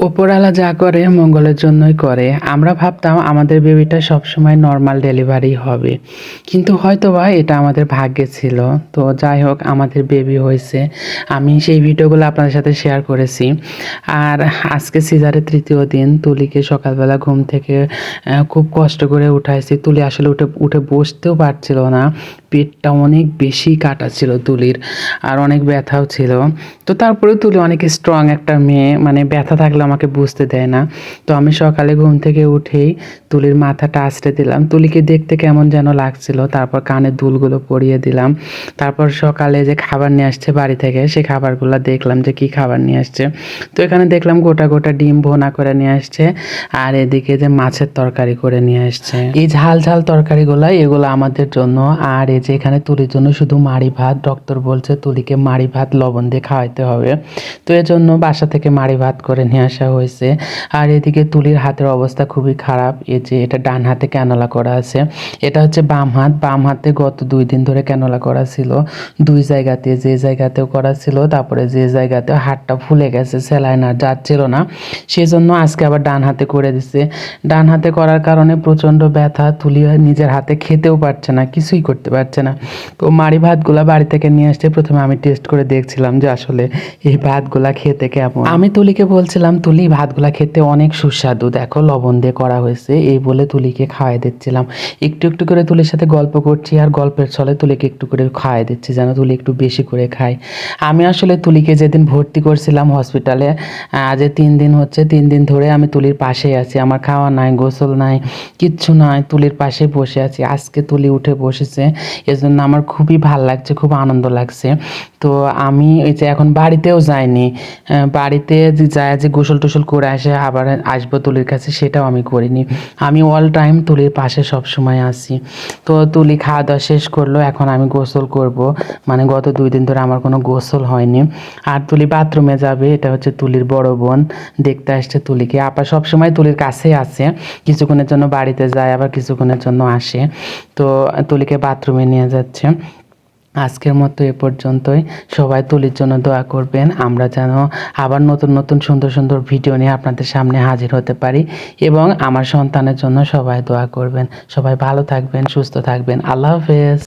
উপরওয়ালা যা করে, মঙ্গলের জন্যই করে। আমরা ভাবতাম আমাদের বেবিটা সবসময় নর্মাল ডেলিভারি হবে। কিন্তু হয়তোবা এটা আমাদের ভাগ্যে ছিল। তো যাই হোক, আমাদের বেবি হয়েছে। আমি সেই ভিডিওগুলো আপনাদের সাথে শেয়ার করেছি। আর আজকে সিজারের তৃতীয় দিন, তুলিকে সকালবেলা ঘুম থেকে খুব কষ্ট করে উঠাইছি। তুলি আসলে উঠে উঠে বসতেও পারছিল না। পেটটা অনেক বেশি কাটা ছিল তুলির, আর অনেক ব্যথাও ছিল। তো তারপরে তুলি অনেক স্ট্রং একটা মেয়ে। মানে ব্যথা থাকলে আমাকে বুঝতে দেয় না। তো আমি সকালে ঘুম থেকে উঠেই তুলির মাথাটা আছড়ে দিলাম। তুলিকে দেখতে কেমন যেন লাগছিল। তারপর কানে দুলগুলো পরিয়ে দিলাম। তারপর সকালে যে খাবার নিয়ে আসছে বাড়ি থেকে সেই খাবারগুলো দেখলাম যে কি খাবার নিয়ে আসছে। তো এখানে দেখলাম গোটা গোটা ডিম ভোনা করে নিয়ে আসছে আর এদিকে যে মাছের তরকারি করে নিয়ে আসছে। এই ঝাল ঝাল তরকারিগুলো এগুলো আমাদের জন্য। আর এই যে এখানে তুলির জন্য শুধু মাড়ি ভাত, ডক্টর বলছে তুলিকে মাড়ি ভাত, লবণ দিয়ে খাওয়াইতে হবে। তো এর জন্য বাসা থেকে মাড়ি ভাত করে নিয়ে হয়েছে। আর এদিকে তুলির হাতের অবস্থা খুবই খারাপ। এই যে এটা ডান হাতে ক্যানোলা করা আছে। এটা হচ্ছে বাম হাত। বাম হাতে গত দুই দিন ধরে ক্যানোলা করা ছিল। দুই জায়গাতে যে জায়গাতেও করা ছিল, তারপরে যে জায়গাতে হাতটা ফুলে গেছে সেলাইন আর যাচ্ছিল না। সেই জন্য আজকে আবার ডান হাতে করে দিছে। ডান হাতে করার কারণে প্রচণ্ড ব্যথা। তুলি নিজের হাতে খেতেও পারছে না, কিছুই করতে পারছে না। তো মাড়ি ভাতগুলা বাড়ি থেকে নিয়ে আসছে প্রথমে আমি টেস্ট করে দেখছিলাম যে আসলে এই ভাতগুলা খেতে কেমন। আমি তুলিকে বলছিলাম তুলি ভাতগুলা খেতে অনেক সুস্বাদু। দেখো, লবণ দিয়ে করা হয়েছে। এই বলে তুলিকে খাওয়াই দিচ্ছিলাম। একটু একটু করে তুলির সাথে গল্প করছি আর গল্পের ছলে তুলিকে একটু করে খাওয়াই দিচ্ছি যেন তুলি একটু বেশি করে খায়। আমি আসলে তুলিকে যেদিন ভর্তি করছিলাম হসপিটালে আজ তিন দিন হচ্ছে, তিন দিন ধরে আমি তুলির পাশেই আছি। আমার খাওয়া নাই, গোসল নাই, কিচ্ছু নাই, তুলির পাশে বসে আছি। আজকে তুলি উঠে বসেছে, এজন্য আমার খুবই ভালো লাগছে, খুব আনন্দ লাগছে। তো আমি এই যে এখন বাড়িতেও যাইনি বাড়িতে যায় যে গোসল টোসল করে আসে, আবার আসব তুলির কাছে, সেটাও আমি করিনি। আমি অল টাইম তুলির পাশে সব সময় আসি তো তুলি খাওয়া দাওয়া শেষ করল, এখন আমি গোসল করব। মানে গত দুই দিন ধরে আমার কোনো গোসল হয়নি। আর তুলি বাথরুমে যাবে, এটা হচ্ছে তুলির বড় বোন। দেখতে আসছে তুলিকে। আপা সব সময় তুলির কাছেই আসে কিছুক্ষণের জন্য বাড়িতে যায়, আবার কিছুক্ষণের জন্য আসে। তো তুলিকে বাথরুমে নিয়ে যাচ্ছে। আজকের মতো এ পর্যন্তই। সবাই তুলির জন্য দোয়া করবেন। আমরা যেন আবার নতুন নতুন, সুন্দর সুন্দর ভিডিও নিয়ে আপনাদের সামনে হাজির হতে পারি এবং আমার সন্তানের জন্য সবাই দোয়া করবেন। সবাই ভালো থাকবেন, সুস্থ থাকবেন। আল্লাহ হাফেজ।